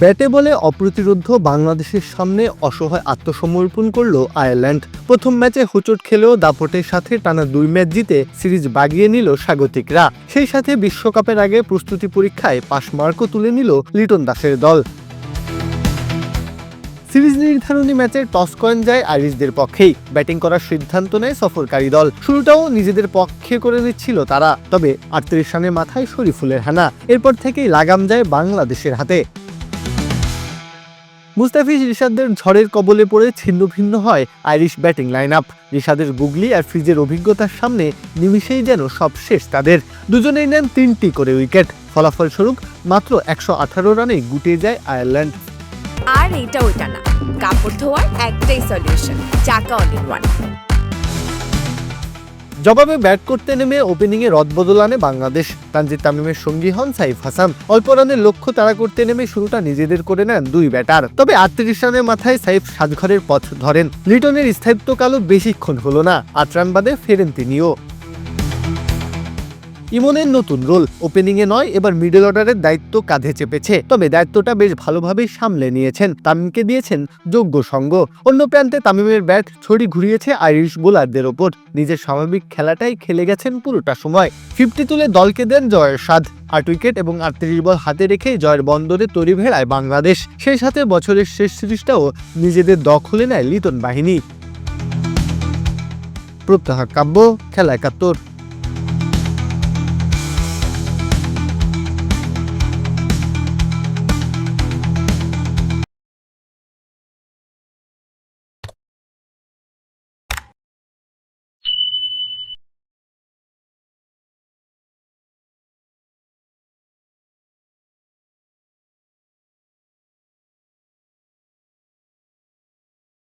ব্যাটে বলে অপ্রতিরোধ বাংলাদেশের সামনে অসহায় আত্মসমর্পণ করল আয়ারল্যান্ড। প্রথম ম্যাচে হোঁচট খেলেও দাপটের সাথে টানা দুই ম্যাচ জিতে সিরিজ বাগিয়ে নিল স্বাগতিকরা। সেই সাথে বিশ্বকাপের আগে প্রস্তুতি পরীক্ষায় পাশ মার্কও তুলে নিল লিটন দাসের দল। সিরিজ নির্ধারণী ম্যাচে টস কয়েন যায় আইরিশদের পক্ষেই। ব্যাটিং করার সিদ্ধান্ত নেয় সফরকারী দল। শুরুটাও নিজেদের পক্ষে করে নিচ্ছিল তারা। তবে আটত্রিশ রানের মাথায় শরীফুলের হানা। এরপর থেকেই লাগাম যায় বাংলাদেশের হাতে। মুস্তাফিজ রিশাদদের ঝড়ের কবলে পড়ে ছিন্ন ভিন্ন হয় আইরিশ ব্যাটিং লাইন আপ রিশাদের গুগলি আর ফ্রিজের অভিজ্ঞতার সামনে নিমিশেই যেন সব শেষ তাদের। দুজনেই নেন তিনটি করে উইকেট। ফলাফলস্বরূপ মাত্র একশো আঠারো রানে গুটিয়ে যায় আয়ারল্যান্ড। আর এটা ওইটা না। কাপড় ধোয়ার একটাই সলিউশন চাকা ওয়ান জবাবে ব্যাট করতে নেমে ওপেনিংয়ে রদবদল আনে বাংলাদেশ। তানজিদ তামিমের সঙ্গী হন সাইফ হাসান। অল্প রানের লক্ষ্য তাড়া করতে নেমে শুরুটা নিজেদের করে নেন দুই ব্যাটার। তবে আটত্রিশ রানের মাথায় সাইফ সাজঘরের পথ ধরেন। লিটনের স্থায়িত্বকালও বেশিক্ষণ হলো না। আট রান বাদে ফেরেন তিনিও। ইমনের নতুন রোল ওপেনিংয়ে নয়, এবার মিডল অর্ডারের দায়িত্ব কাঁধে চেপেছে। তবে দায়িত্বটা বেশ ভালোভাবেই সামলে নিয়েছেন। তামিমকে দিয়েছেন যোগ্য সঙ্গ। অন্য প্রান্তে তামিমের ব্যাট ছড়ি ঘুরিয়েছে আইরিশ বোলারদের ওপর। নিজের স্বাভাবিক খেলাটাই খেলে গেছেন পুরোটা সময়। ফিফটি তুলে দলকে দেন জয়ের স্বাদ। আট উইকেট এবং আটত্রিশ বল হাতে রেখে জয়ের বন্দরে তরি ভেড়ায় বাংলাদেশ। সেই সাথে বছরের শেষ সিরিজটাও নিজেদের দখলে নেয় লিটন বাহিনী। প্রত্যাহার কাব্য, খেলা একাত্তর।